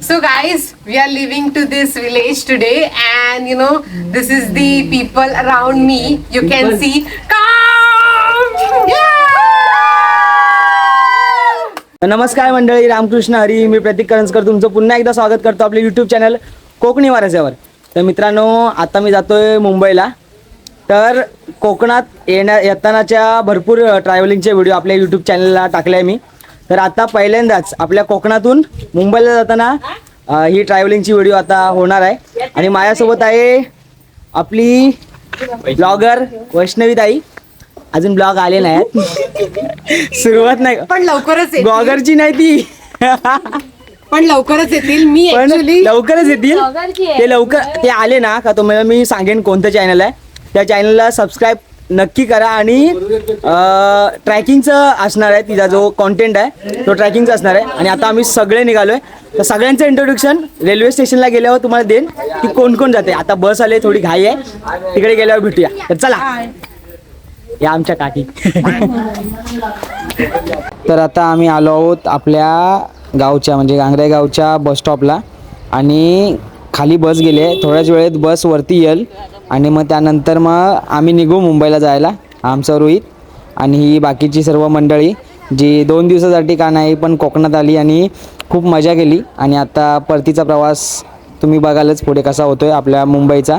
So guys, we are leaving to this village today and you know, this is the people around me. You can see. Come! Yeah! नमस्कार मंडळी रामकृष्ण हरी मी प्रतीक करंजकर तुमचं पुन्हा एकदा स्वागत करतो आपल्या यूट्यूब चॅनल कोकणी वारस्यावर तर मित्रांनो आता मी जातोय मुंबईला तर कोकणात येण्या येतानाच्या भरपूर ट्रॅव्हलिंगचे व्हिडिओ आपल्या यूट्यूब चॅनलला टाकले आहे मी तर आता पहिल्यांदाच आपल्या कोकणातून मुंबईला जाताना ही ट्रॅव्हलिंगची व्हिडिओ आता होणार आहे. आणि माझ्यासोबत आहे आपली ब्लॉगर वैष्णवीताई अजून ब्लॉग आले नाहीत. सुरुवात नाही. पण लवकरच येतील. ब्लॉगरची नाही ती. पण लवकरच येतील. मी लवकरच येतील. ते लवकर ते आले ना का तुम्हाला मी सांगेन कोणतं चॅनल आहे. त्या चॅनलला सबस्क्राईब नक्की करा आणि ट्रॅकिंगचं असणार आहे तिचा जो कॉन्टेंट आहे तो ट्रॅकिंगचा असणार आहे. आणि आता आम्ही सगळे निघालोय. तर सगळ्यांचं इंट्रोडक्शन रेल्वे स्टेशनला गेल्यावर तुम्हाला देईन की कोण कोण जाते. आता बस आले थोडी घाई आहे. तिकडे गेल्यावर भेटूया. तर चला. या आमच्या काकी. तर आता आम्ही आलो आहोत आपल्या गावच्या म्हणजे गांगरे गावच्या बस स्टॉपला आणि खाली बस गेले थोड्याच वेळेत बस वरती येईल. आणि मग त्यानंतर मग आम्ही निघू मुंबईला जायला आमचं रोहित आणि ही बाकीची सर्व मंडळी जी दोन दिवसासाठी का नाही पण कोकणात आली आणि खूप मजा केली. आणि आता परतीचा प्रवास तुम्ही बघालच पुढे कसा होतोय आपल्या मुंबईचा.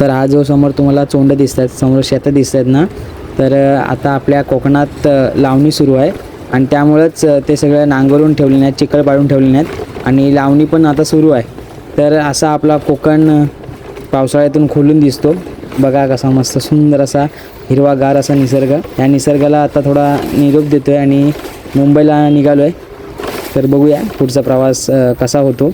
तर हा जो समोर तुम्हाला चोंड दिसत आहेत समोर शेतं दिसत आहेत ना तर आता आपल्या कोकणात लावणी सुरू आहे. आणि त्यामुळंच ते सगळं नांगरून ठेवले नाहीत चिखल पाडून ठेवले नाहीत आणि लावणी पण आता सुरू आहे. तर असा आपला कोकण पावसाळ्यातून खोलून दिसतो. बघा कसा मस्त सुंदर असा हिरवागार असा निसर्ग. या निसर्गाला आता थोडा निरोप देतो आहे आणि मुंबईला निघालो आहे तर बघूया पुढचा प्रवास कसा होतो.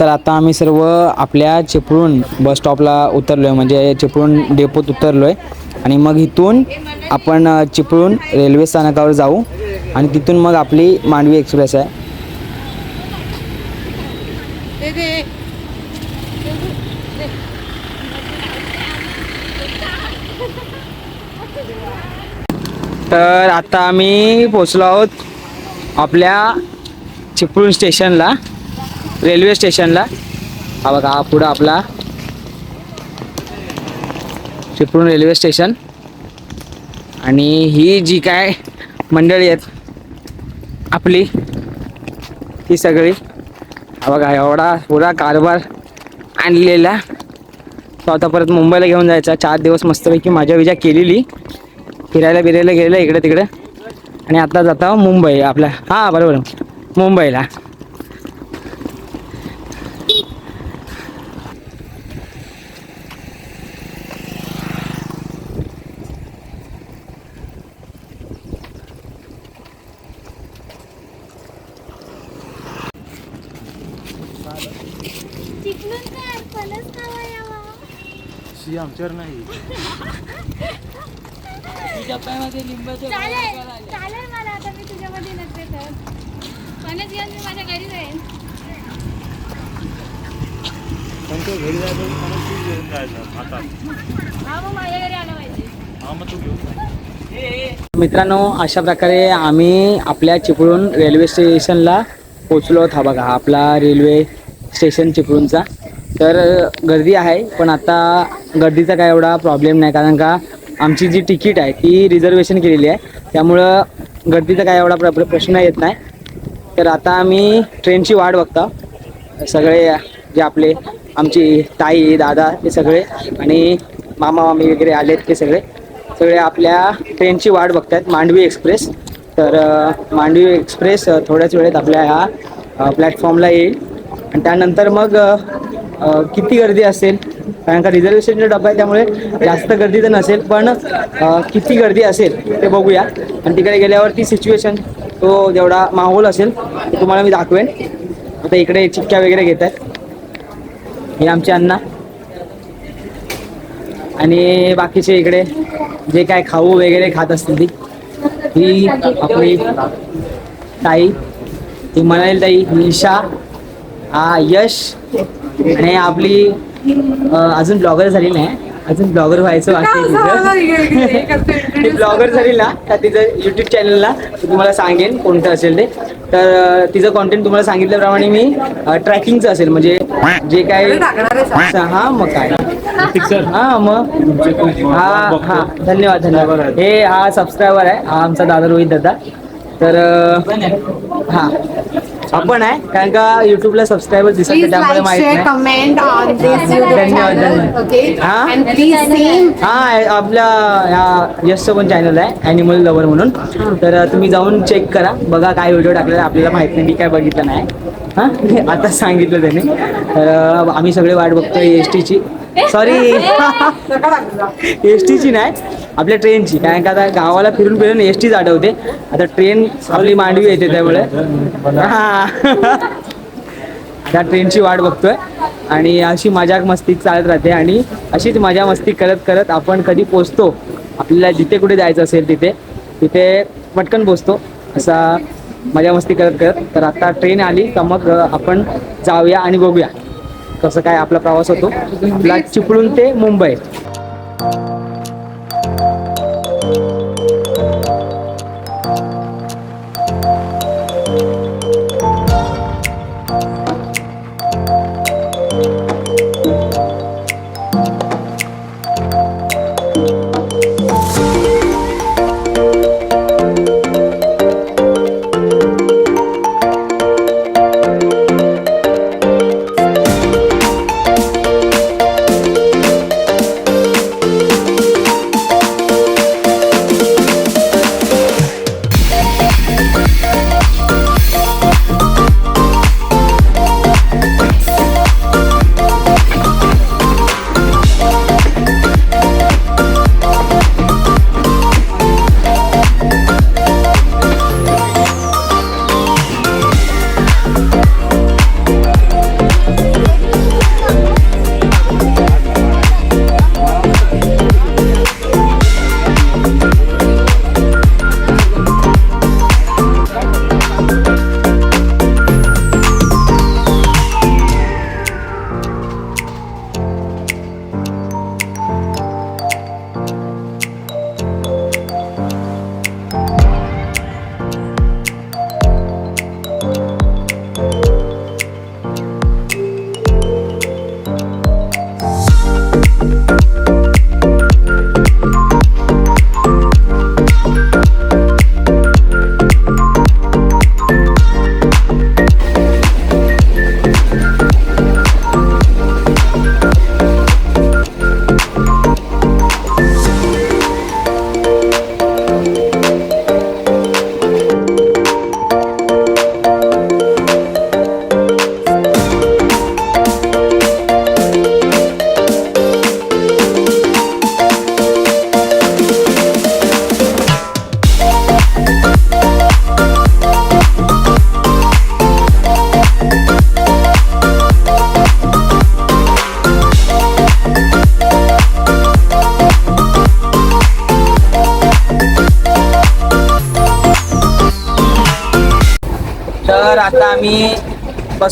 तर आता आम्ही सर्व आपल्या चिपळूण बस स्टॉपला उतरलो आहे म्हणजे चिपळूण डेपोत उतरलो आहे आणि मग इथून आपण चिपळूण रेल्वे स्थानकावर जाऊ. आणि तिथून मग आपली मांडवी एक्सप्रेस आहे. तर आता आम्ही पोचलो आहोत आपल्या चिपळूण स्टेशनला. रेल्वे स्टेशनला. हा बघा हा पुढं आपला चिपळूण रेल्वे स्टेशन. आणि ही जी काय मंडळी आहेत आपली ती सगळी हा बघा एवढा पुरा कारभार आणलेला. तो आता परत मुंबईला घेऊन जायचा. चार दिवस मस्तपैकी माझ्या विजा केलेली. फिरायला बिरायला गेलेलं इकडे तिकडे. आणि आता जाता मुंबई आपल्या हां बरोबर मुंबईला चिकलून काय शी आमच्यावर नाही. चालेल चालेल मला आता मी तुझ्यामध्ये नसते तर कॉलेज घेऊन मी माझ्या घरी जाईन. पण तो घरी जायचं मला तू घेऊन जायचं आता. हा मग माझ्या घरी आला पाहिजे. हा मग तू घेऊन जा. मित्रांनो अशा प्रकारे आम्ही आपल्या चिपळूण रेल्वे स्टेशनला पोचलो आहोत हा बघा हा आपला रेल्वे स्टेशन चिपळूणचा. तर गर्दी आहे पण आता गर्दीचा काय एवढा प्रॉब्लेम नाही. कारण का आमची जी तिकीट आहे ती रिझर्वेशन केलेली आहे. त्यामुळं गर्दीचा काय एवढा प्र प्रश्न येत नाही. तर आता आम्ही ट्रेनची वाट बघता. सगळे जे आपले आमची ताई दादा हे सगळे आणि मामा मामी वगैरे आलेत ते सगळे. सगळे आपल्या ट्रेनची वाट आहेत मांडवी एक्सप्रेस तर मांडवी एक्सप्रेस थोड्याच वेळेत आपल्या ह्या प्लॅटफॉर्मला येईल. आणि त्यानंतर मग किती गर्दी असेल? कारण का रिझर्वेशनचा डबा आहे त्यामुळे जास्त गर्दी तर नसेल पण किती गर्दी असेल ते बघूया. आणि तिकडे गेल्यावर ती सिच्युएशन तो जेवढा माहोल असेल ते तुम्हाला मी दाखवेन. आता इकडे चिक्क्या वगैरे घेत आहेत. हे आमचे अण्णा. आणि बाकीचे इकडे जे काय खाऊ वगैरे खात असतील ती. ही आपली ताई ती म्हणाली ताई निशा. हा यश. आणि आपली अजून ब्लॉगर झाली नाही अजून ब्लॉगर व्हायचं वाटतं ब्लॉगर झाली ना का तिचं युट्यूब चॅनलला तुम्हाला सांगेन कोणतं असेल ते तर तिचं कॉन्टेंट तुम्हाला सांगितल्याप्रमाणे मी ट्रॅकिंगचं असेल म्हणजे जे काय हा मग काय हा मग हा हा धन्यवाद धन्यवाद हे हा सबस्क्रायबर आहे हा आमचा दादा रोहित दादा तर हा आपण आहे कारण का युट्यूबला सबस्क्रायबर दिसत नाही त्यामुळे माहीत नाही. धन्यवाद. हा? हा आपल्या ह्या यशचं पण चॅनल आहे ॲनिमल लवर म्हणून. तर तुम्ही जाऊन चेक करा बघा काय व्हिडिओ टाकलेला आपल्याला माहीत नाही मी काय बघितलं नाही. हा? आता सांगितलं त्याने. तर आम्ही सगळे वाट बघतोय एस टीची सॉरी एस टीची नाही आपल्या ट्रेनची कारण का आता गावाला फिरून फिरून एस टीच आठवते. आता ट्रेन आपली मांडवी येते त्यामुळे. हा. त्या ट्रेनची वाट बघतोय. आणि अशी मजाक मस्ती चालत राहते. आणि अशीच मजा मस्ती करत करत आपण कधी पोचतो आपल्याला जिथे कुठे जायचं असेल तिथे तिथे पटकन पोचतो. असा मजा मस्ती करत करत. तर आता ट्रेन आली का मग आपण जाऊया आणि बघूया. कसं काय आपला प्रवास होतो? आपला चिपळूण ते मुंबई.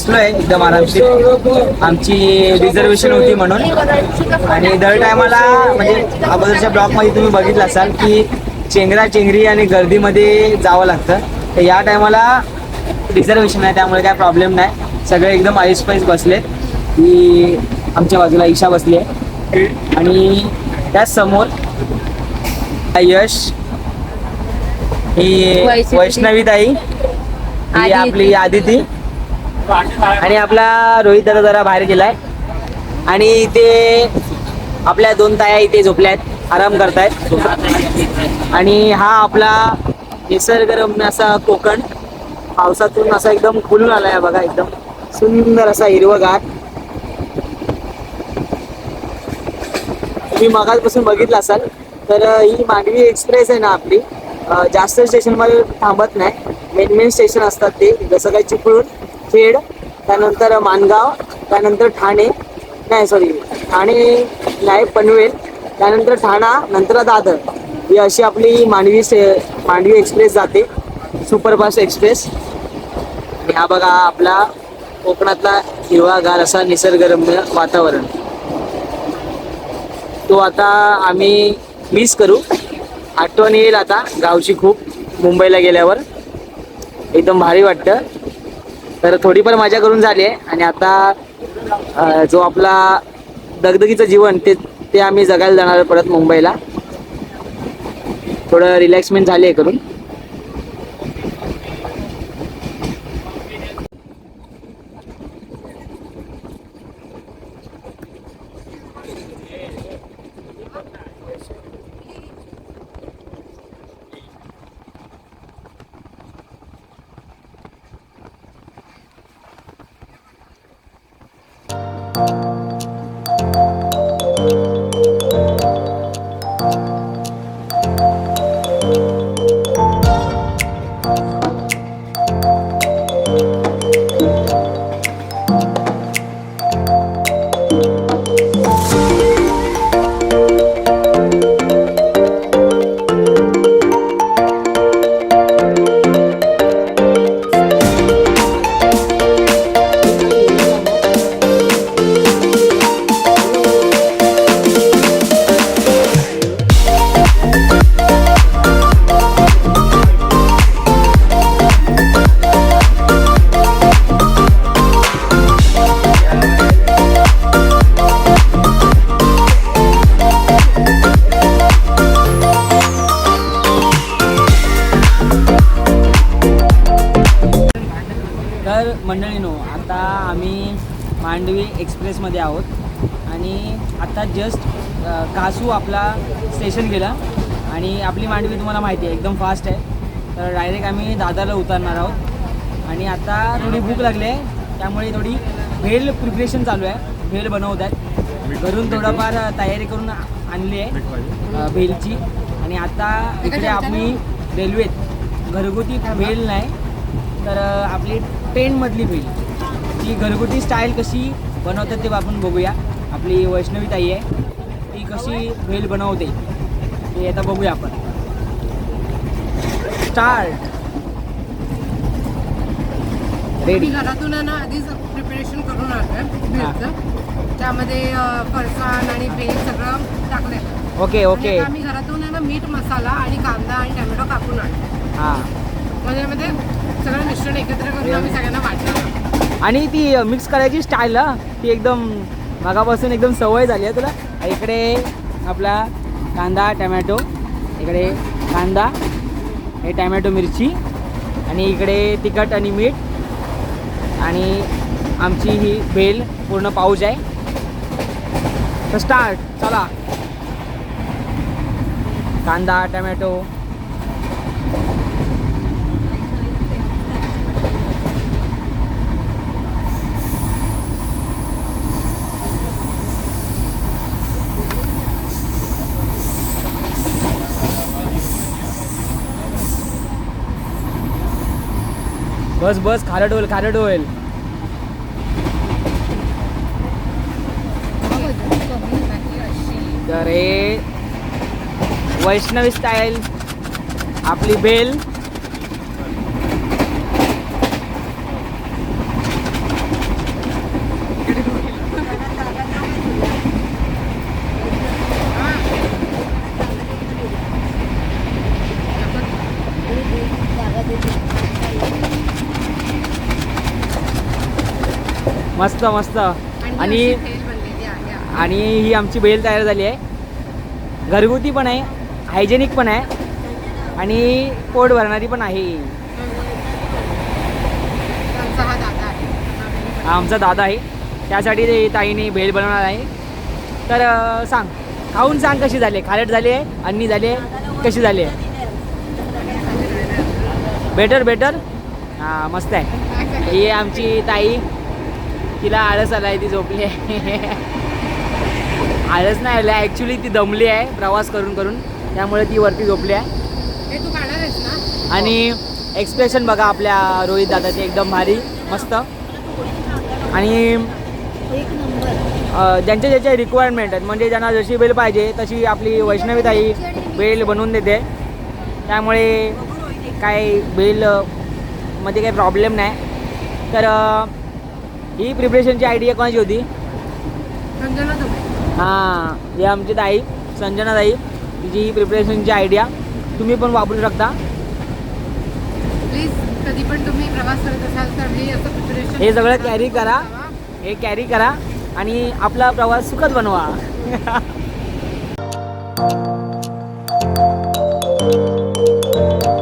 बसलोय एकदम आरामशीर. आमची रिझर्वेशन होती म्हणून. आणि दर टायमाला म्हणजे अगोदरच्या ब्लॉकमध्ये तुम्ही बघितलं असाल की चेंगरा चेंगरी आणि गर्दीमध्ये जावं लागतं. तर या टायमाला रिझर्वेशन आहे त्यामुळे काय प्रॉब्लेम नाही. सगळे एकदम आईस पाईस बसलेत. ही आमच्या बाजूला ईशा बसली आहे. आणि त्याच समोर यश ही वैष्णवी. ताई ही. आपली आदिती. आणि आपला रोहित दादा जरा बाहेर गेलाय. आणि ते आपल्या दोन ताया इथे झोपल्या आहेत आराम करतायत. आणि हा आपला निसर्गरम्य असा कोकण. पावसातून असा एकदम खुलून आलाय बघा एकदम सुंदर असा हिरवगार. तुम्ही मगापासून बघितलं असाल तर ही मांडवी एक्सप्रेस आहे ना आपली. जास्त स्टेशनमध्ये थांबत नाही. मेन मेन स्टेशन असतात ते जसं काही चिपळूण खेड त्यानंतर मानगाव त्यानंतर ठाणे नाही सॉरी ठाणे नाही पनवेल त्यानंतर ठाणा नंतर दादर. ही अशी आपली मांडवी से मांडवी एक्सप्रेस जाते सुपरफास्ट एक्सप्रेस. ह्या हा बघा आपला कोकणातला हिरवागार असा निसर्गरम्य वातावरण. तो आता आम्ही मिस करू. आठवण येईल आता गावची खूप मुंबईला गेल्यावर. एकदम भारी वाटतं. तर थोडीफार मजा करून झाली आहे. आणि आता जो आपला दगदगीचं जीवन ते ते आम्ही जगायला जाणार परत मुंबईला. थोडं रिलॅक्समेंट झाली आहे करून. मांडवी एक्सप्रेसमध्ये आहोत. आणि आता जस्ट कासू आपला स्टेशन गेला. आणि आपली मांडवी तुम्हाला माहिती आहे एकदम फास्ट आहे. तर डायरेक्ट आम्ही दादाला उतरणार आहोत. आणि आता थोडी भूक लागली आहे त्यामुळे थोडी भेल प्रिपरेशन चालू आहे. भेल बनवत आहेत. घरून थोडंफार तयारी करून आणली आहे भेलची. आणि आता इकडे आम्ही रेल्वेत. घरगुती भेल नाही तर आपली ट्रेनमधली भेल. ती घरगुती स्टाईल कशी बनवतात ते आपण बघूया. आपली वैष्णवी ताई आहे. ती कशी भेल बनवते ते आता बघूया आपण. स्टार्ट रेडी घरातून ना आधीच प्रिपरेशन करून भेलचं त्यामध्ये फरसाण आणि भेल सगळं टाकलंय. ओके ओके आम्ही घरातून ना मीठ मसाला आणि कांदा आणि टोमॅटो कापून आणलं हां. म्हणजे मध्ये सगळं मिश्रण एकत्र करून आम्ही सगळ्यांना वाटलं. आणि ती मिक्स करायची स्टाईल हा. ती एकदम मागापासून एकदम सवय झाली आहे तुला. इकडे आपला कांदा टमॅटो. इकडे कांदा हे टमॅटो मिरची. आणि इकडे तिखट आणि मीठ. आणि आमची ही बेल पूर्ण पाऊच आहे. तर स्टार्ट चला. कांदा टमॅटो. बस बस खारट होईल खारट होईल. तर हे वैष्णवी स्टाईल आपली बेल. मस्त मस्त. आणि. आणि ही आमची बेल तयार झाली आहे. घरगुती पण आहे हायजेनिक पण आहे आणि पोट भरणारी पण आहे आमचा हा दादा आहे. आमचा दादा आहे. त्यासाठी ते ताईने भेल बनवणार आहे. तर सांग खाऊन सांग कशी झाली? खारट झाली आहे अन्नी झाली आहे कशी झाली आहे? बेटर बेटर हां मस्त आहे. ही आमची ताई. तिला आळस आला आहे ती झोपली आहे. आळस नाही आला ॲक्च्युली ती दमली आहे प्रवास करून करून. त्यामुळे ती वरती झोपली आहे. तू खाणार आहेस ना? आणि एक्सप्रेशन बघा आपल्या रोहित दादाचे एकदम भारी मस्त. आणि ज्यांच्या ज्याच्या रिक्वायरमेंट आहेत म्हणजे ज्यांना जशी बेल पाहिजे तशी आपली वैष्णवी ताई बेल बनवून देते. त्यामुळे काय बेल अ, मध्ये काही प्रॉब्लेम नाही. तर ही प्रिपरेशनची आयडिया कोणाची होती? संजना हां ही आमची ताई संजना ताई तिची ही प्रिपरेशनची आयडिया तुम्ही पण वापरू शकता. प्लीज कधी पण तुम्ही प्रवास करत असाल तर हे असं प्रिपरेशन हे सगळं कॅरी. करा. हे कॅरी करा आणि आपला प्रवास सुखद बनवा. तर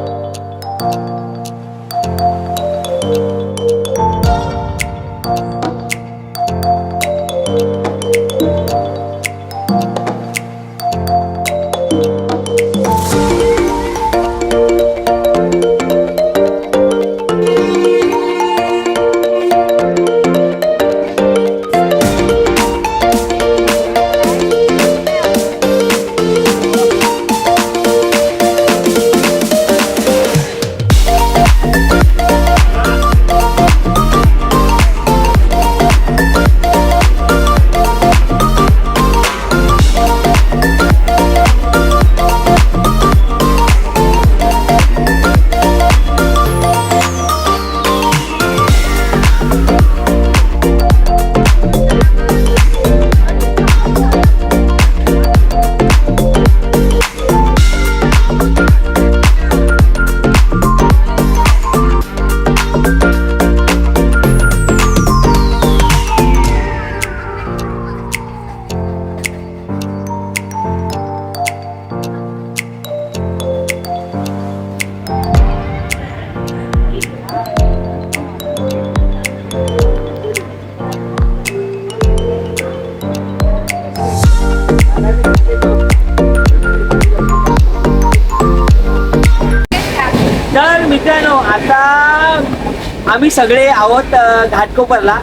आम्ही सगळे आहोत घाटकोपरला.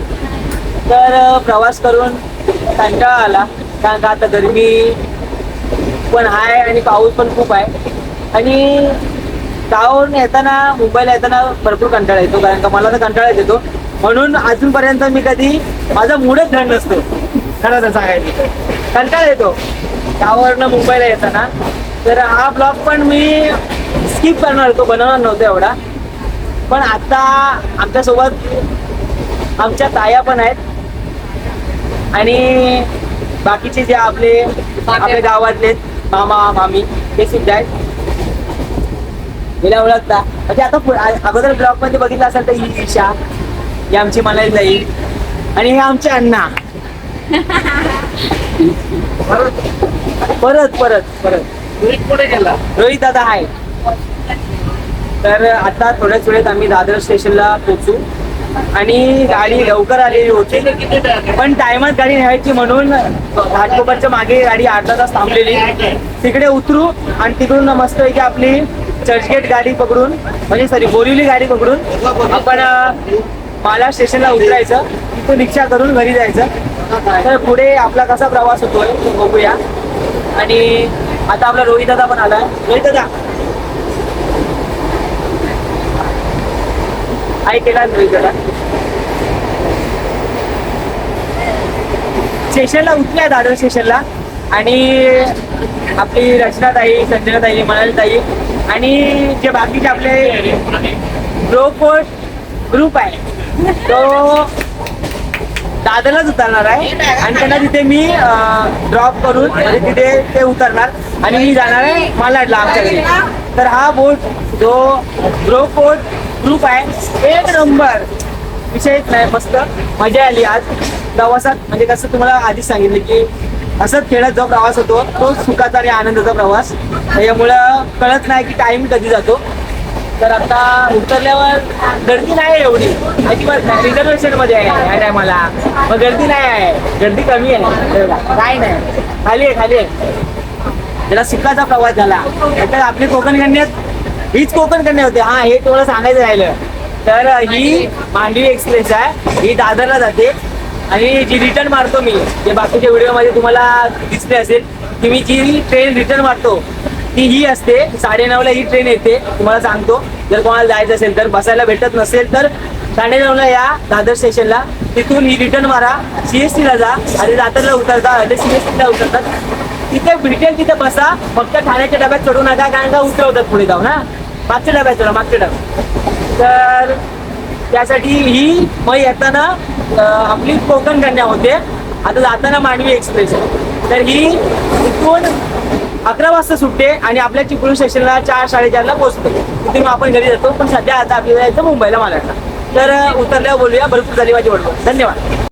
तर प्रवास करून कंटाळा आला. कारण का आता गरमी पण आहे आणि पाऊस पण खूप आहे. आणि गावावरून येताना मुंबईला येताना भरपूर कंटाळा येतो. कारण का मला तर कंटाळा येतो म्हणून अजूनपर्यंत मी कधी माझा मूडच धड नसतो. खरं तर सांगायचं कंटाळा येतो. गावावरनं मुंबईला येताना. तर हा ब्लॉग पण मी स्किप करणार होतो. बनवणार नव्हतो एवढा. पण आता आमच्यासोबत आमच्या ताया पण आहेत. आणि बाकीचे जे आपले आपल्या गावातले मामा मामी ते सुद्धा आहेत. हिला ओळखता म्हणजे आता अगोदर ब्लॉगमध्ये बघितलं असेल तर ही ईशा ही आमची मनाली ताई आणि हे आमचे अण्णा. परत परत परत. पुढे गेला? रोहित दादा आहे. तर आता थोड्याच वेळेत आम्ही दादर स्टेशनला पोहोचू. आणि गाडी लवकर आलेली होती पण टायमात गाडी न्यायची म्हणून घाटकोपरच्या मागे गाडी अर्धा तास थांबलेली. तिकडे उतरू आणि तिकडून मस्त की आपली चर्चगेट गाडी पकडून म्हणजे सॉरी बोरिवली गाडी पकडून आपण माला स्टेशनला उतरायचं. तिथून रिक्षा करून घरी जायचं. तर पुढे आपला कसा प्रवास होतोय बघूया. आणि आता आपला रोहित दादा पण आलाय. रोहित दादा हाय केला रोहित दादा स्टेशनला दादर स्टेशनला आणि आपली रचनाताई संजनाताई मनालीताई आणि जे बाकीचे आपले ग्रोपोर्ट ग्रुप आहे. तो दादरलाच उतरणार आहे आणि त्यांना तिथे मी ड्रॉप करून म्हणजे तिथे ते उतरणार आणि मी जाणार आहे मला आमच्या घरी. तर हा बोट जो ब्रो ग्रुप आहे. एक नंबर विषयच नाही मस्त. मजा आली आज. प्रवासात म्हणजे कसं तुम्हाला आधीच सांगितलं की असंच खेळत जो प्रवास होतो तो सुखाचा आणि आनंदाचा प्रवास. त्याच्यामुळं कळत नाही की टाइम कधी जातो. तर आता उतरल्यावर गर्दी नाही आहे एवढी. अजिबात रिझर्वेशनमध्ये आहे या टायमाला मग गर्दी नाही आहे. गर्दी कमी आहे. काय नाही. खाली आहे खाली आहे. त्याला सुखाचा प्रवास झाला. तर आपली कोकण कन्यात हीच कोकण कन्या होते. हा हे तुम्हाला सांगायचं राहिलं. तर ही मांडवी एक्सप्रेस आहे. ही दादरला जाते. आणि जी रिटर्न मारतो मी जे बाकीच्या व्हिडिओमध्ये तुम्हाला दिसले असेल की मी जी ट्रेन रिटर्न मारतो ती ही असते. साडेनऊला ही ट्रेन येते. तुम्हाला सांगतो. जर कोणाला जायचं असेल तर बसायला भेटत नसेल तर साडेनऊला या दादर स्टेशनला तिथून ही रिटर्न मारा. सीएसटीला जा. आणि दादरला उतरता. आणि सीएसटीला उतरतात. तिथे भेटेल तिथे बसा. फक्त ठाण्याच्या डब्यात चढू नका कारण का उतरवतात पुढे जाऊन ना मागच्या डब्यात तुला मागच्या डब्यात तर त्यासाठी ही मग येताना आपली कोकण कन्या होते. आता जाताना मांडवी एक्सप्रेस. आहे तर ही इथून अकरा वाजता सुटते आणि आपल्या चिपळूण स्टेशनला चार साडेचारला पोहोचतो. तिथून आपण घरी जातो. पण सध्या आता आपल्याला जायचं मुंबईला मालाडला. तर उतरल्या उतरल्यावर बोलूया. भरपूर झाली माझी बरोबर धन्यवाद.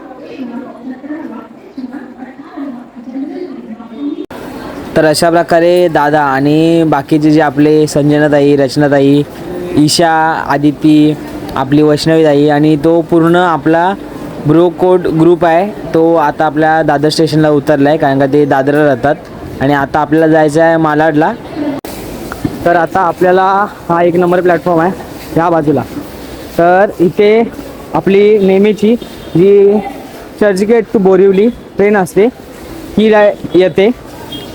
तर अशा प्रकारे दादा आणि बाकीचे जे आपले संजनाताई रचनाताई ईशा आदिती आपली वैष्णवीताई आणि तो पूर्ण आपला ब्रो कोड ग्रुप आहे. तो आता आपल्या दादर स्टेशनला उतरला आहे कारण का ते दादरला राहतात. आणि आता आपल्याला जायचं आहे मालाडला. तर आता आपल्याला हा एक नंबर प्लॅटफॉर्म आहे ह्या बाजूला. तर इथे आपली नेहमीची जी चर्चगेट टू बोरिवली ट्रेन असते ही ला येते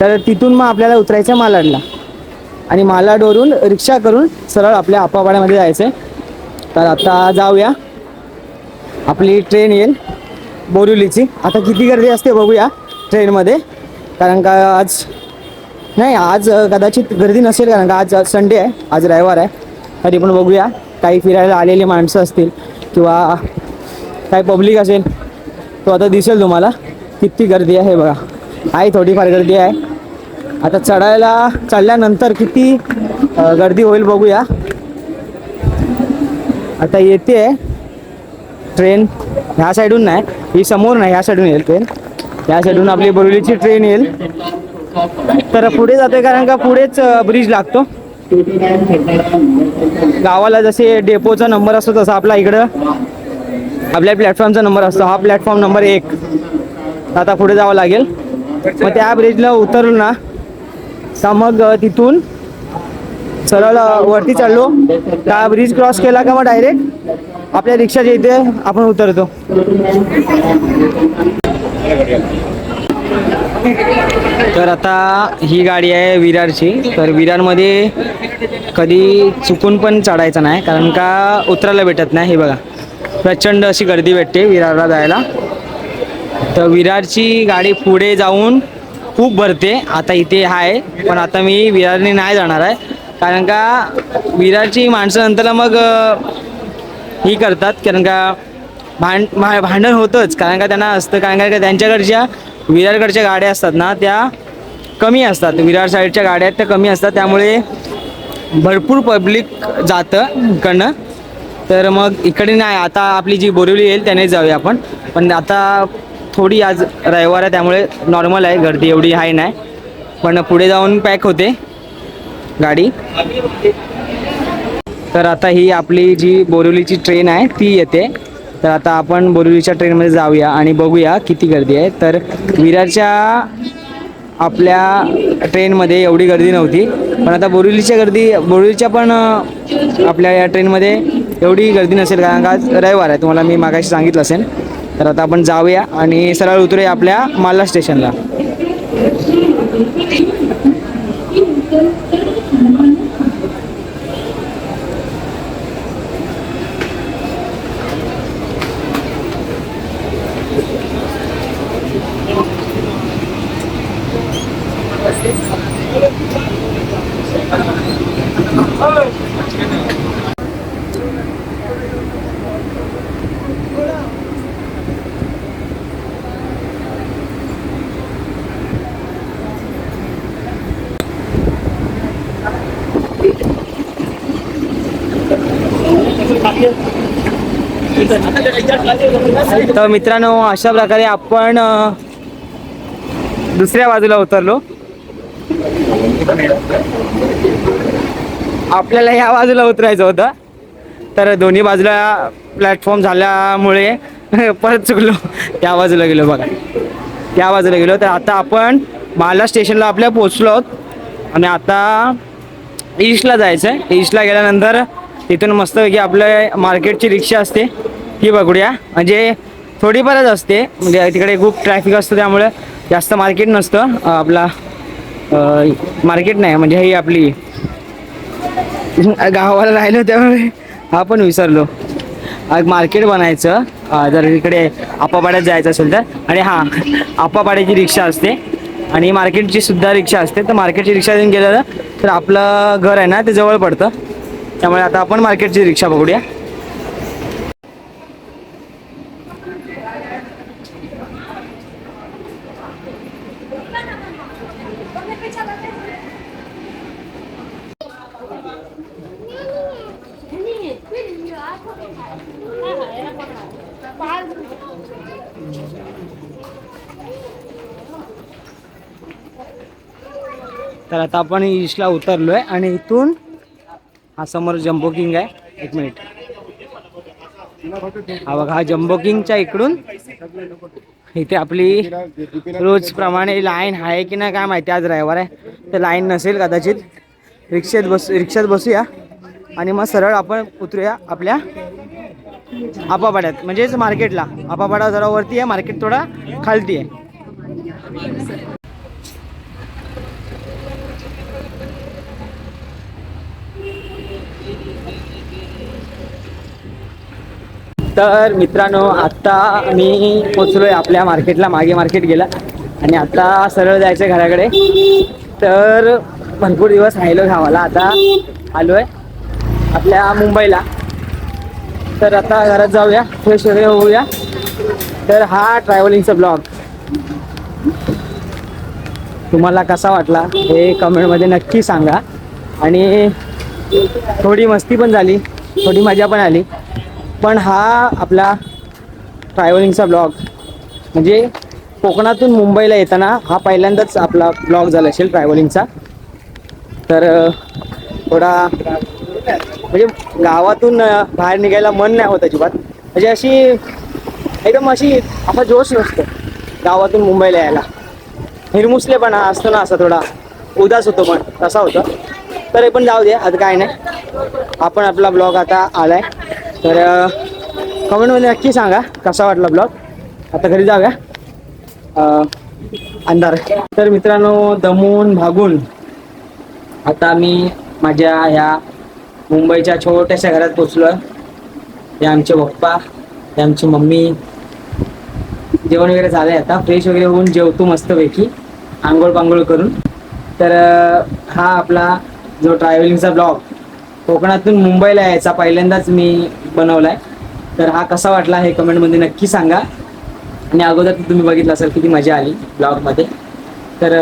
तर तिथून मग आपल्याला उतरायचं आहे मालाडला. आणि मालाडवरून रिक्षा करून सरळ आपल्या आपापाड्यामध्ये जायचं आहे. तर आता जाऊया. आपली ट्रेन येईल बोरिवलीची. आता किती गर्दी असते बघूया ट्रेनमध्ये कारण का आज नाही आज कदाचित गर्दी नसेल कारण का आज संडे आहे. आज रविवार आहे. तरी पण बघूया. काही फिरायला आलेली माणसं असतील किंवा काही पब्लिक असेल तो आता दिसेल तुम्हाला किती गर्दी आहे बघा. आहे थोडीफार गर्दी आहे. आता चढायला चढल्यानंतर किती गर्दी होईल बघूया. आता येते ट्रेन. ह्या साईडून नाही ही समोर नाही ह्या साईडून येईल ट्रेन. ह्या साईडून आपली बोरिवलीची ट्रेन येईल. तर पुढे जाते कारण का पुढेच ब्रिज लागतो. गावाला जसे डेपोचा नंबर असतो तसा आपला इकडं. आपल्या प्लॅटफॉर्मचा नंबर असतो. हा प्लॅटफॉर्म नंबर एक. आता पुढे जावं लागेल. मग त्या ब्रिजला उतरलो ना. तर मग तिथून सरळ वरती चढलो त्या ब्रिज क्रॉस केला का मग डायरेक्ट आपल्या रिक्षाच्या इथे आपण उतरतो. तर आता ही गाडी आहे विरारची. तर विरारमध्ये कधी चुकून पण चढायचं नाही. कारण का उतरायला भेटत नाही हे बघा. प्रचंड अशी गर्दी भेटते विरारला जायला. तर विरारची गाडी पुढे जाऊन खूप भरते. आता इथे आहे पण आता मी विरारने नाही जाणार आहे. कारण का विरारची माणसं नंतर मग ही करतात. कारण का भांड भांडण होतंच. कारण का त्यांना असतं कारण का त्यांच्याकडच्या विरारकडच्या गाड्या असतात ना त्या कमी असतात. विरार साईडच्या गाड्या त्या कमी असतात. त्यामुळे भरपूर पब्लिक जातं इकडनं. तर मग इकडे नाही आता आपली जी बोरिवली येईल त्याने जाऊया आपण. पण आता थोडी आज रविवार आहे त्यामुळे नॉर्मल आहे गर्दी एवढी हाय नाही. पण पुढे जाऊन पॅक होते गाडी. तर आता ही आपली जी बोरिवलीची ट्रेन आहे ती येते. तर आता आपण बोरिवलीच्या ट्रेनमध्ये जाऊया आणि बघूया किती गर्दी आहे. तर विरारच्या आपल्या ट्रेनमध्ये एवढी गर्दी नव्हती. पण आता बोरिवलीच्या गर्दी बोरिवलीच्या पण आपल्या या ट्रेनमध्ये एवढी गर्दी नसेल कारण का आज रविवार आहे तुम्हाला मी मागाशी सांगितलं असेल. तर आता आपण जाऊया आणि सरळ उतरूया आपल्या माला स्टेशनला. तर मित्रांनो अशा प्रकारे आपण दुसऱ्या बाजूला उतरलो. आपल्याला ह्या बाजूला उतरायचं होतं. तर दोन्ही बाजूला प्लॅटफॉर्म झाल्यामुळे परत चुकलो. त्या बाजूला गेलो बघा. त्या बाजूला गेलो. तर आता आपण माला स्टेशनला आपल्या पोचलो आहोत. आणि आता ईस्टला जायचं आहे ईस्टला गेल्यानंतर तिथून मस्तपैकी आपल्या मार्केटची रिक्षा असते. ती बघूया. म्हणजे थोडीफारच असते. म्हणजे तिकडे खूप ट्रॅफिक असतं त्यामुळे जास्त मार्केट नसतं. आपला मार्केट नाही म्हणजे ही आपली गावाला राहिलो त्यामुळे आपण पण विसरलो. मार्केट बनायचं. जर इकडे आपापाड्यात जायचं असेल तर. आणि हां आपापाड्याची रिक्षा असते. आणि मार्केटची सुद्धा रिक्षा असते. तर मार्केटची रिक्षा घेऊन गेलं तर आपलं घर आहे ना ते जवळ पडतं. त्यामुळे आता आपण मार्केटची रिक्षा बघूया. तर आता आपण ईशला उतरलो आहे आणि इथून हा समोर जम्बो किंग आहे. एक मिनिट हा बघा हा जम्बो किंगच्या इकडून. इथे आपली रोजप्रमाणे लाईन आहे की नाही काय माहिती आज रविवार आहे. तर लाईन नसेल कदाचित. रिक्षेत बस रिक्षात बसूया. आणि मग सरळ आपण उतरूया आपल्या आपापाड्यात. म्हणजेच मार्केटला. आपापाडा जरा वरती आहे मार्केट थोडा खालती आहे. तर मित्रांनो आत्ता मी पोचलो आहे आपल्या मार्केटला मागे मार्केट गेला. आणि आत्ता सरळ जायचं घराकडे. तर भरपूर दिवस राहिलो गावाला आता आलो आहे आपल्या मुंबईला. तर आता घरात जाऊया फ्रेश वगैरे होऊया. तर हा ट्रॅव्हलिंगचा ब्लॉग तुम्हाला कसा वाटला हे कमेंटमध्ये नक्की सांगा. आणि थोडी मस्ती पण झाली थोडी मजा पण आली. पण हा आपला ट्रॅव्हलिंगचा ब्लॉग म्हणजे कोकणातून मुंबईला येताना हा पहिल्यांदाच आपला ब्लॉग झाला असेल ट्रॅव्हलिंगचा तर थोडा म्हणजे गावातून बाहेर निघायला मन नाही होत अजिबात. म्हणजे अशी एकदम अशी असा जोश नसतो गावातून मुंबईला यायला. हिरमुसलेपणा असतो ना असा थोडा उदास होतो पण तसा होतं. तर हे पण जाऊ दे आता काय नाही. आपण आपला ब्लॉग आता आला आहे तर कमेंटमध्ये नक्की सांगा कसा वाटला ब्लॉग आता घरी जाऊया. अंधार. तर मित्रांनो दमून भागून आता मी माझ्या ह्या मुंबईच्या छोट्याशा घरात पोचलो हे आमचे पप्पा हे आमची मम्मी. जेवण वगैरे झालंय आता. फ्रेश वगैरे होऊन जेवतो मस्तपैकी. आंघोळ पांघोळ करून. तर हा आपला जो ट्रॅव्हलिंगचा ब्लॉग कोकणातून मुंबईला यायचा. पहिल्यांदाच मी बनवलाय. तर हा कसा वाटला हे कमेंटमध्ये नक्की सांगा. आणि अगोदर तुम्ही बघितलं असेल किती मजा आली ब्लॉगमध्ये. तर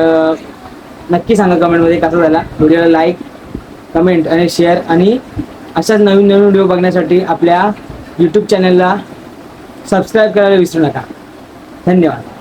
नक्की सांगा कमेंटमध्ये कसा झाला व्हिडिओला लाईक कमेंट आणि शेअर आणि अशाच नवीन नवीन व्हिडिओ बघण्यासाठी आपल्या यूट्यूब चॅनलला सबस्क्राईब करायला विसरू नका. धन्यवाद.